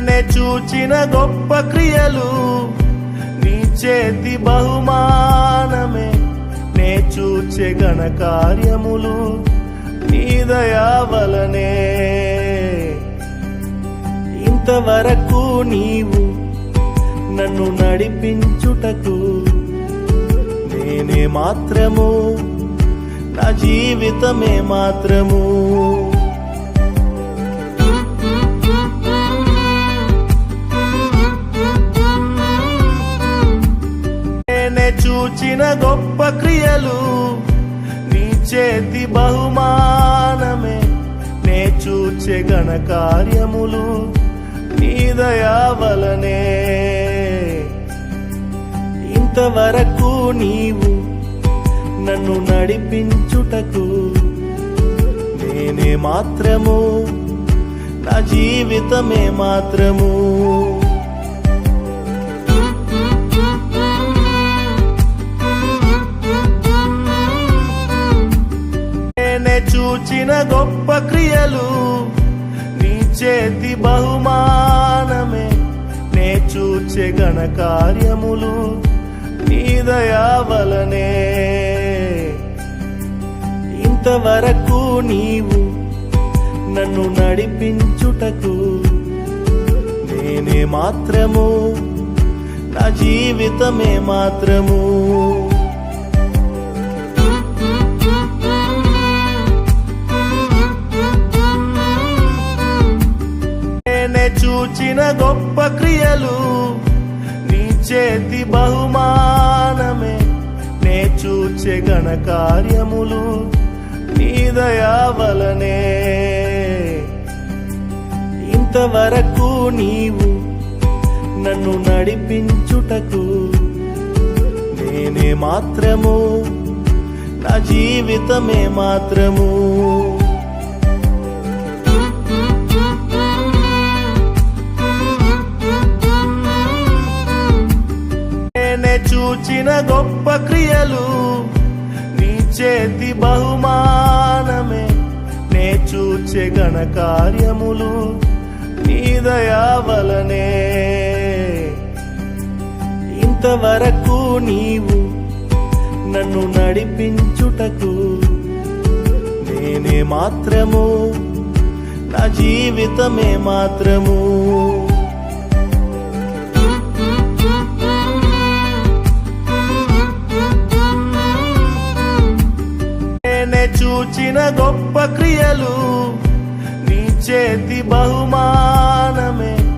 నే చూచిన గొప్ప క్రియలు నీ చేతి బహుమానమే. నే చూచే గణ కార్యములు నీ దయా వలనే. ఇంతవరకు నీవు నన్ను నడిపించుటకు నేనే మాత్రము నా జీవితమే మాత్రము. చూచిన గొప్ప క్రియలు నీ చేతి బహుమానమే. నే చూచే గణ కార్యములు నీ దయా వలనే. ఇంతవరకు నీవు నన్ను నడిపించుటకు నేనే మాత్రము నా జీవితమే మాత్రము. చూచిన గొప్ప క్రియలు నీ చేతి బహుమానమే. నే చూచే గణకార్యములు నీ దయా వలనే. ఇంతవరకు నీవు నన్ను నడిపించుటకు నేనే మాత్రము నా జీవితమే మాత్రము. చూచిన గొప్ప క్రియలు నీ చేతి బహుమానమే. నే చూచే గణకార్యములు నీ దయా వలనే. ఇంతవరకు నీవు నన్ను నడిపించుటకు నేనే మాత్రము నా జీవితమే మాత్రము. చేసిన గొప్ప క్రియలు నీ చేతి బహుమానమే. నే చూచే గణకార్యములు నీ దయావలనే ఇంతవరకు నీవు నన్ను నడిపించుటకు నేనే మాత్రము నా జీవితమే మాత్రము. చూచిన గొప్ప క్రియలు నీ చేతి బహుమానమే.